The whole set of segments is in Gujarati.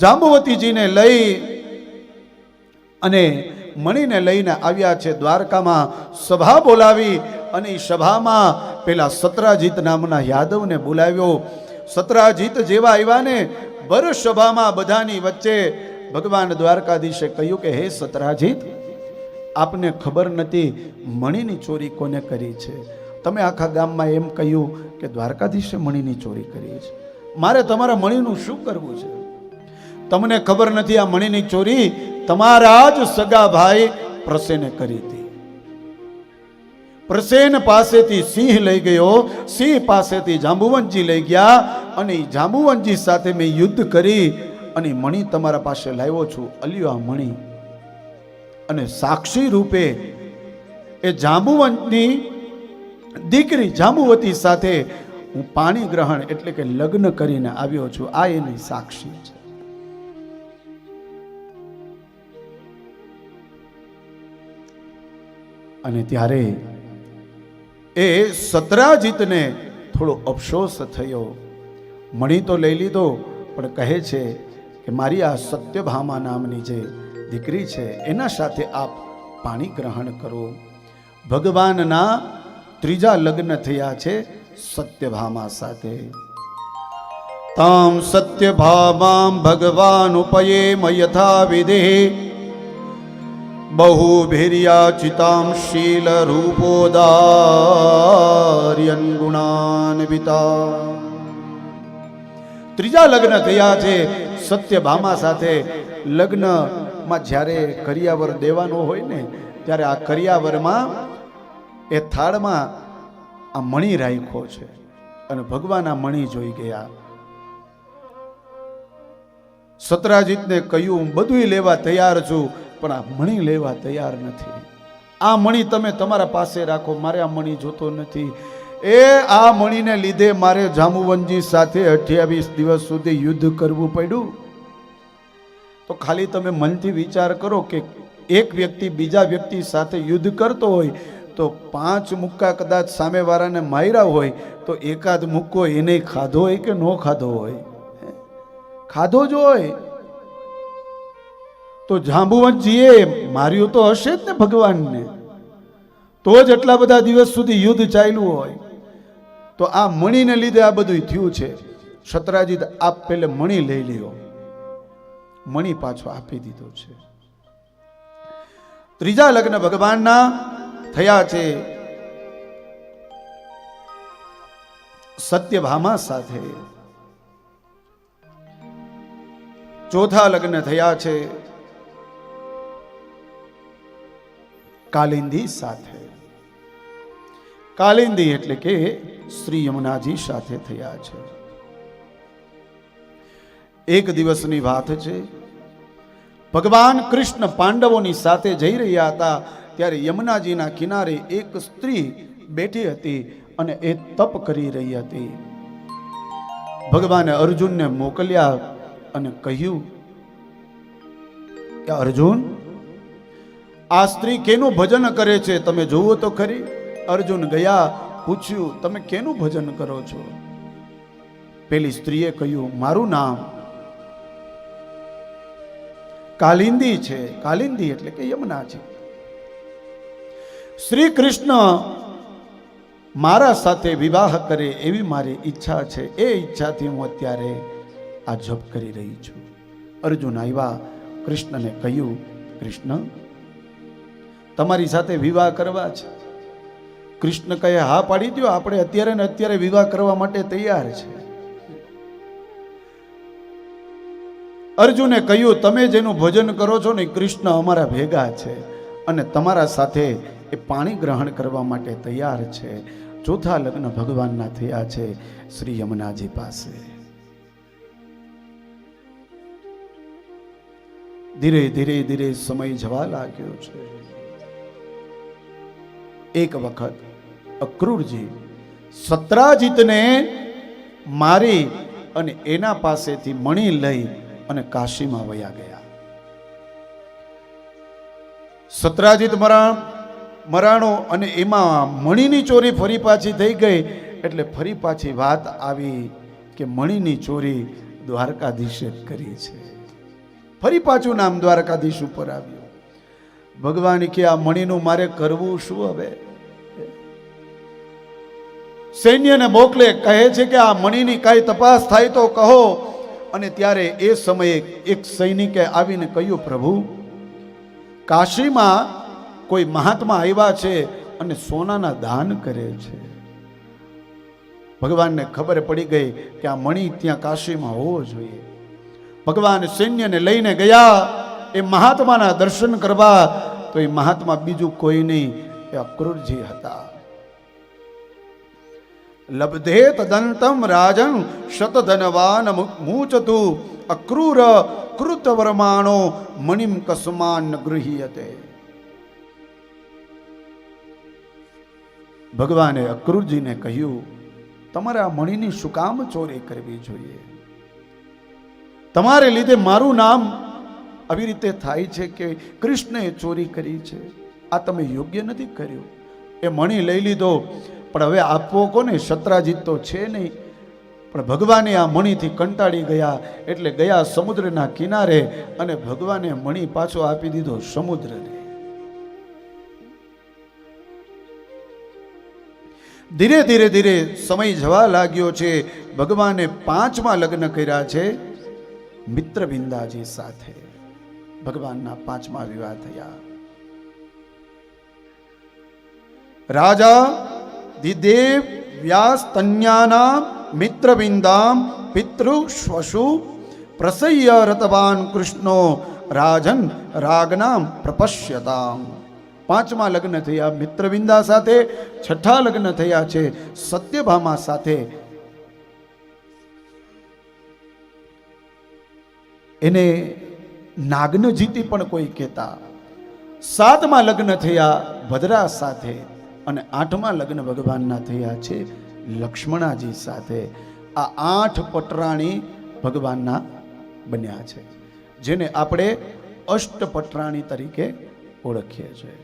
જાંબુવતીજીને લઈ અને મણીને લઈને આવ્યા છે દ્વારકામાં સભા બોલાવી અને સભામાં પેલા સતરાજીત નામના યાદવને બોલાવ્યો. સતરાજીત જેવા આવ્યા ને સભામાં બધાની વચ્ચે ભગવાન દ્વારકાધીશે કહ્યું કે, હે સતરાજીત, આપને ખબર નથી મણીની ચોરી કોને કરી છે? તમે આખા ગામમાં એમ કહ્યું કે, દ્વારકાધીશે મણીની ચોરી કરી છે. મારે તમારા મણીનું શું કરવું છે? તમને ખબર નથી આ મણીની ચોરી તમારા જ સગા ભાઈ પ્રસેને કરી હતી. પ્રસેન પાસેથી સિંહ લઈ ગયો, સિંહ પાસેથી જાંબુવનજી લઈ ગયા અને જાંબુવનજી સાથે મેં યુદ્ધ કરી અને મણી તમારા પાસે લાવ્યો છું. અલ્યો આ મણી. અને સાક્ષી રૂપે એ જાંબુવંતની દીકરી જાંબુવતી સાથે હું પાણી ગ્રહણ એટલે કે લગ્ન કરીને આવ્યો છું. આ એની સાક્ષી છે. અને ત્યારે એ સતરાજીતને થોડો અફસોસ થયો. મણી તો લઈ લીધો, પણ કહે છે કે મારી આ સત્યભામા નામની જે દીકરી છે, એના સાથે આપ પાણી ગ્રહણ કરો. ભગવાનના ત્રીજા લગ્ન થયા છે સત્યભામા સાથે. તામ સત્યભામામ ભગવાન ઉપયેમ યથા વિધે बहुभिर्याचितां शीलरूपोदार्यन् ગુણાન્વિતા ત્રીજા લગ્ન થયા છે સત્યભામા સાથે લગ્નમાં જ્યારે કરિયાવર દેવાનો હોય ને ત્યારે આ કરિયાવરમાં એ થાળમાં આ મણી રાખ્યો છે અને ભગવાન આ મણી જોઈ ગયા સતરાજીતને કહ્યું હું બધુંય લેવા તૈયાર છું પણ આ મણી લેવા તૈયાર નથી. આ મણી તમે તમારા પાસે રાખો, મારે આ મણી જોતો નથી. એ આ મણીને લીધે મારે જામુવનજી સાથે અઠ્યાવીસ દિવસ સુધી યુદ્ધ કરવું પડ્યું. તો ખાલી તમે મનથી વિચાર કરો કે એક વ્યક્તિ બીજા વ્યક્તિ સાથે યુદ્ધ કરતો હોય, તો પાંચ મુક્કા કદાચ સામેવાળાને માર્યા હોય, તો એકાદ મુક્કો એને ખાધો હોય કે ન ખાધો હોય? ખાધો જ હોય. તો જાંબુવંતજીએ માર્યું તો હશે જ ને ભગવાનને. તો જ એટલા બધા દિવસ સુધી યુદ્ધ ચાલ્યું હોય. તો આ મણીને લીધે આ બધું થયું છે. સતરાજીત આપ પેલે મણી લઈ લ્યો. મણી પાછો આપી દીધો છે. ત્રીજા લગ્ન ભગવાનના થયા છે. સત્યભામા સાથે. ચોથા લગ્ન થયા છે. કાલિંદી સાથે. કાલિંદી એટલે કે શ્રી યમુનાજી સાથે થયા છે. એક દિવસની વાત છે, ભગવાન કૃષ્ણ પાંડવોની સાથે જઈ રહ્યા હતા, ત્યારે યમુનાજીના કિનારે એક સ્ત્રી બેઠી હતી અને એ તપ કરી રહી હતી. ભગવાને અર્જુનને મોકલ્યા અને કહ્યું કે, અર્જુન આ સ્ત્રી કેનું ભજન કરે છે? તમે જોવો તો ખરી. અર્જુન ગયા, પૂછ્યું, તમે કેનું ભજન કરો છો? પેલી સ્ત્રીએ કહ્યું, મારું નામ કાલિંદી છે. કાલિંદી એટલે કે યમુના છે. શ્રી કૃષ્ણ મારા સાથે વિવાહ કરે એવી મારી ઈચ્છા છે. એ ઈચ્છાથી હું અત્યારે આ જપ કરી રહી છું. અર્જુન આવ્યા, કૃષ્ણને કહ્યું, કૃષ્ણ તમારી સાથે વિવાહ કરવા છે. કૃષ્ણ કહે, હા, પાડી દો આપણે અત્યારે ને અત્યારે વિવાહ કરવા માટે તૈયાર છે. અર્જુને કહ્યું, તમે જેનું ભજન કરો છો ને, કૃષ્ણ અમારા ભેગા છે અને તમારા સાથે એ પાણી ગ્રહણ કરવા માટે તૈયાર છે. ચોથા લગ્ન ભગવાનના થયા છે, શ્રી યમુનાજી પાસે. ધીરે ધીરે ધીરે સમય જવા લાગ્યો છે. એક વખત અક્રૂરજી સત્રાજીતને મારી અને એના પાસેથી મણી લઈ અને કાશીમાં વયા ગયા. સત્રાજીત મરાણ મરાણો અને એમાં મણીની ચોરી ફરી પાછી થઈ ગઈ એટલે ફરી પાછી વાત આવી કે મણીની ચોરી દ્વારકાધીશે કરી છે. ફરી પાછું નામ દ્વારકાધીશ ઉપર આવ્યું. ભગવાન કે આ મણીનું મારે કરવું શું હવે? સૈન્યને મોકલે, કહે છે કે આ મણીની કાંઈ તપાસ થાય તો કહો. અને ત્યારે એ સમયે એક સૈનિકે આવીને કહ્યું, પ્રભુ, કાશીમાં કોઈ મહાત્મા આવ્યા છે અને સોનાના દાન કરે છે. ભગવાનને ખબર પડી ગઈ કે આ મણી ત્યાં કાશીમાં હોવો જોઈએ. ભગવાન સૈન્યને લઈને ગયા એ મહાત્માના દર્શન કરવા તો એ મહાત્મા બીજું કોઈ નહીં, એ અક્રૂરજી હતા. લબ્ધે તદંતમ રાજન શતધનવાન મૂચતુ, અક્રૂર કૃતવર્માણો મણિમ કસમાન ગૃહીયતે. ભગવાને અક્રૂરજીને કહ્યું, તમારે આ મણીની શું કામ ચોરી કરવી જોઈએ? તમારે લીધે મારું નામ આવી રીતે થાય છે કે કૃષ્ણએ ચોરી કરી છે. આ તમે યોગ્ય નથી કર્યું. એ મણી લઈ લીધો. પણ હવે આપવો કોને? શત્રાજીત તો છે નહીં. પણ ભગવાને આ મણીથી કંટાળી ગયા. એટલે ગયા સમુદ્રના કિનારે અને ભગવાને મણી પાછો આપી દીધો સમુદ્રને. ધીરે ધીરે ધીરે સમય જવા લાગ્યો છે. ભગવાને પાંચમા લગ્ન કર્યા છે. મિત્રબિંદાજી સાથે. ભગવાનના પાંચમા વિવાહ થયા. રાજા દિદેવ વ્યાસ તન્યાના મિત્રબિંદામ પિતૃ શ્વશુ પ્રસય રતવાન કૃષ્ણો, રાજન રાગનામ પ્રપશ્યતામ. પાંચમા લગ્ન થયા મિત્રવિંદા સાથે, છઠ્ઠા લગ્ન થયા છે સત્યભામા સાથે. એને નાગ્નજીતી પણ કોઈ કહેતા. સાતમાં લગ્ન થયા, ભદ્રા સાથે અને આઠમા લગ્ન ભગવાનના થયા છે લક્ષ્મણાજી સાથે. આ આઠ પટરાણી ભગવાનના બન્યા છે, જેને આપણે અષ્ટપટરાણી તરીકે ઓળખીએ છીએ.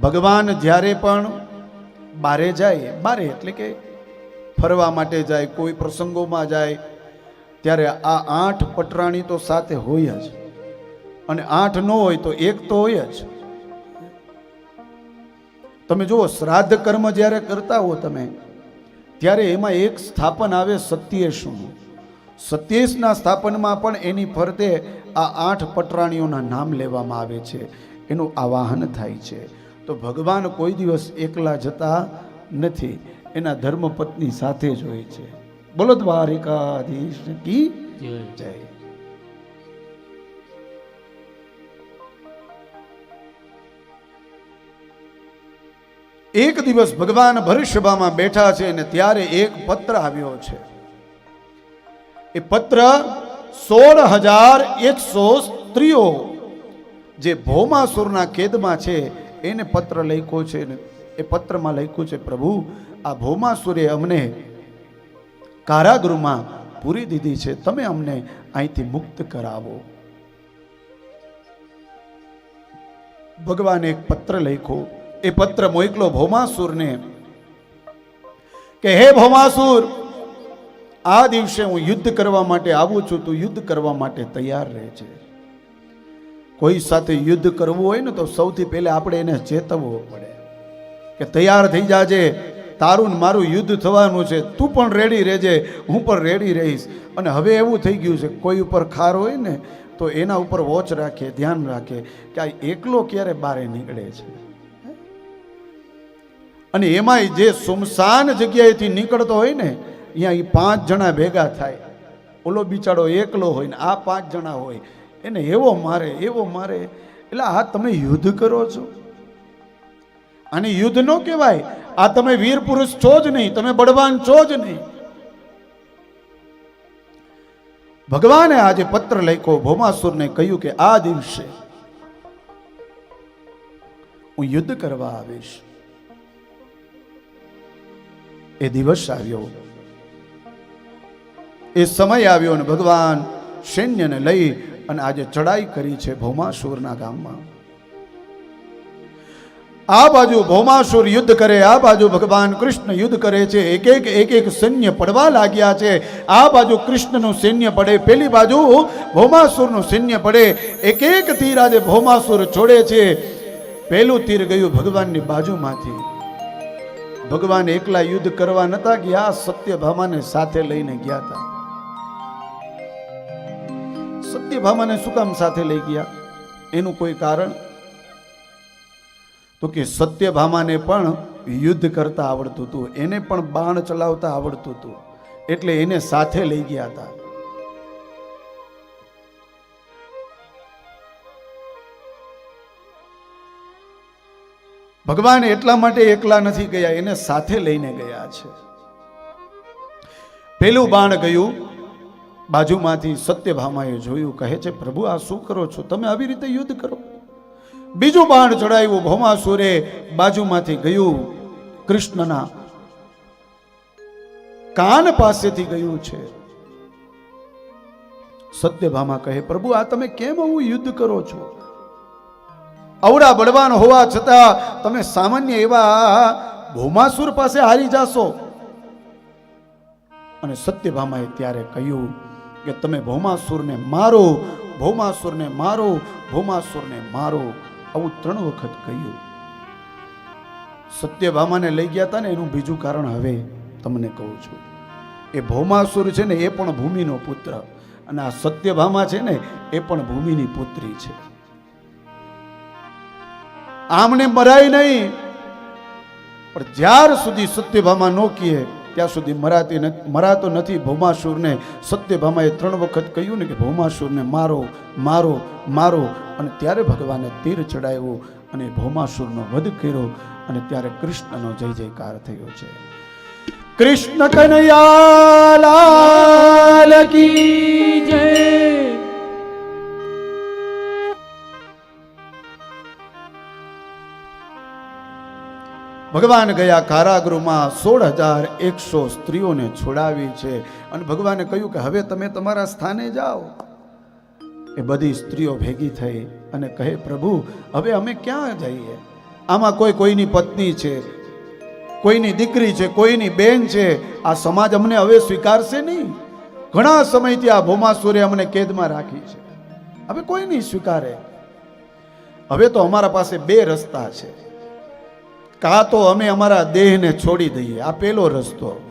ભગવાન જ્યારે પણ બારે જાય, બારે એટલે કે ફરવા માટે જાય, કોઈ પ્રસંગોમાં જાય ત્યારે આ આઠ પટરાણી તો સાથે હોય જ. અને આઠ ન હોય તો એક તો હોય જ. તમે જુઓ, શ્રાદ્ધ કર્મ જ્યારે કરતા હો તમે, ત્યારે એમાં એક સ્થાપન આવે સત્યેશનું સત્યેશના સ્થાપનમાં પણ એની ફરતે આ આઠ પટરાણીઓના નામ લેવામાં આવે છે. એનું આવાહન થાય છે. તો ભગવાન કોઈ દિવસ એકલા જતા નથી. એના ધર્મપત્ની સાથે જ હોય છે. બોલો દ્વારિકાધીશ કી જય. એક દિવસ ભગવાન ભરસભામાં બેઠા છે અને ત્યારે એક પત્ર આવ્યો છે. એ પત્ર સોળ હજાર એકસો સ્ત્રીઓ જે ભૌમાસુરના કેદમાં છે એને પત્ર લખ્યો છે એ પત્રમાં લખ્યું છે પ્રભુ આ ભૌમાસુરે અમને કારાગૃહમાં પૂરી દીધી છે. તમે અમને અહીંથી મુક્ત કરાવો. ભગવાને એક પત્ર લખ્યો એ પત્ર મોકલો ભૌમાસુરને કે, હે ભૌમાસુર, આ દિવસે હું યુદ્ધ કરવા માટે આવું છું. તું યુદ્ધ કરવા માટે તૈયાર રહે છે કોઈ સાથે યુદ્ધ કરવું હોય ને તો સૌથી પહેલા આપણે એને ચેતવવો પડે કે, તૈયાર થઈ જાજે. તારું મારું યુદ્ધ થવાનું છે, તું પણ રેડી રહેજે, હું પણ રેડી રહીશ. અને હવે એવું થઈ ગયું છે, કોઈ ઉપર ખાર હોય ને, તો એના ઉપર વોચ રાખે, ધ્યાન રાખે કે આ એકલો ક્યારે બારે નીકળે છે. અને એમાંય જે સુમસાન જગ્યાએથી નીકળતો હોય ને, અહીંયા એ પાંચ જણા ભેગા થાય. ઓલો બિચારો એકલો હોય ને, આ પાંચ જણા હોય. એને એવો મારે એવો મારે. એટલે આ તમે યુદ્ધ કરો છો. આને યુદ્ધ ન કહેવાય આ તમે વીર પુરુષ છો જ નહીં, તમે બળવાન છો જ નહીં. ભગવાને આજે પત્ર લખ્યો, ભૌમાસુરને કહ્યું કે આ દિવસે હું યુદ્ધ કરવા આવીશ. એ દિવસ આવ્યો. એ સમય આવ્યો અને ભગવાન સૈન્યને લઈ અને આજે ચડાઈ કરી છે ભૌમાસુરના ગામમાં. આ બાજુ ભૌમાસુર યુદ્ધ કરે, આ બાજુ ભગવાન કૃષ્ણ યુદ્ધ કરે છે એક એક એક એક સૈન્ય પડવા લાગ્યા છે. આ બાજુ કૃષ્ણનું સૈન્ય પડે, પેલી બાજુ ભૌમાસુરનું સૈન્ય પડે. એક એક તીર આજે ભૌમાસુર છોડે છે. પહેલું તીર ગયું ભગવાનની બાજુમાંથી. ભગવાન એકલા યુદ્ધ કરવા નતા ગયા સત્યભામાને સાથે લઈને ગયા હતા સત્યભામાને શું કામ સાથે લઈ ગયા? એનું કોઈ કારણ? તો કે સત્યભામાને પણ યુદ્ધ કરતા આવડતું હતું, એને પણ બાણ ચલાવતા આવડતું હતું, એટલે એને સાથે લઈ ગયા હતા. ભગવાન એટલા માટે એકલા નથી ગયા, એને સાથે લઈને ગયા છે. પેલું બાણ ગયું, બાજુમાંથી સત્યભામાએ જોયું, કહે છે, પ્રભુ, આ શું કરો છો? તમે આવી રીતે યુદ્ધ કરો. બીજું બાણ ચડાવ્યું ભૌમાસુરે, બાજુમાંથી ગયું કૃષ્ણના. કાન પાસેથી ગયું છે. સત્યભામા કહે, પ્રભુ, આ તમે કેમ આવું યુદ્ધ કરો છો? અવડા બળવાન હોવા છતાં તમે સામાન્ય એવા ભૌમાસુર પાસે હારી જાશો. અને સત્યભામાએ ત્યારે કહ્યું કે, તમે ભૌમાસુરને મારો ભૌમાસુરને મારો ભૌમાસુરને મારો. આવું ત્રણ વખત કહ્યું. સત્યભામાને લઈ ગયા હતા ને એનું બીજું કારણ હવે તમને કહું છું. એ ભૌમાસુર છે ને એ પણ ભૂમિનો પુત્ર અને આ સત્યભામા છે ને એ પણ ભૂમિની પુત્રી છે. આમને મરાય નહીં. પણ જ્યાર સુધી સત્યભામા નો કહે ત્યાં સુધી મરાતી મરાતો નથી ભૌમાસુરને. સત્યભામાએ ત્રણ વખત કહ્યું ને કે, ભૌમાસુરને મારો મારો મારો. અને ત્યારે ભગવાને તીર ચડાવ્યું અને ભૌમાસુરનો વધ કર્યો અને ત્યારે કૃષ્ણનો જય જયકાર થયો છે. કૃષ્ણ કનૈયા લાલ કી જય. ભગવાન ગયા કારાગૃહમાં સોળ હજાર એકસો સ્ત્રીઓને છોડાવી છે. અને ભગવાને કહ્યું કે હવે તમે તમારા સ્થાને જાઓ. એ બધી સ્ત્રીઓ ભેગી થઈ અને કહે, પ્રભુ, હવે અમે ક્યાં જઈએ? આમાં કોઈ કોઈની પત્ની છે, કોઈની દીકરી છે, કોઈની બેન છે. આ સમાજ અમને હવે સ્વીકારશે નહીં. ઘણા સમયથી આ ભૌમાસુરે અમને કેદમાં રાખી છે. હવે કોઈ નહીં સ્વીકારે. હવે તો અમારા પાસે બે રસ્તા છે. કાં તો અમે અમારા દેહને છોડી દઈએ. આ પેલો રસ્તો.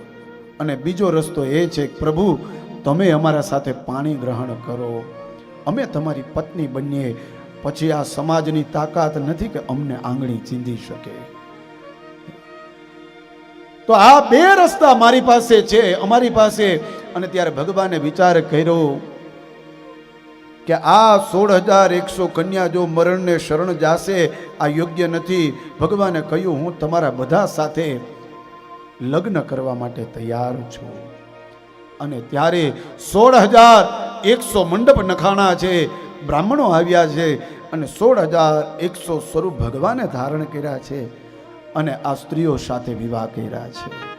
અને બીજો રસ્તો એ છે પ્રભુ, તમે અમારા સાથે પાણી ગ્રહણ કરો. અમે તમારી પત્ની બનીએ. પછી આ સમાજની તાકાત નથી કે અમને આંગળી ચીંધી શકે. તો આ બે રસ્તા મારી પાસે છે, અમારી પાસે. અને ત્યારે ભગવાને વિચાર કર્યો કે આ સોળ હજાર એકસો કન્યા જો મરણને શરણ જાશે, આ યોગ્ય નથી. ભગવાને કહ્યું, હું તમારા બધા સાથે લગ્ન કરવા માટે તૈયાર છું. અને ત્યારે સોળ હજાર એકસો મંડપ નખાણા છે, બ્રાહ્મણો આવ્યા છે અને સોળ હજાર એકસો સ્વરૂપ ભગવાને ધારણ કર્યા છે અને આ સ્ત્રીઓ સાથે વિવાહ કર્યા છે.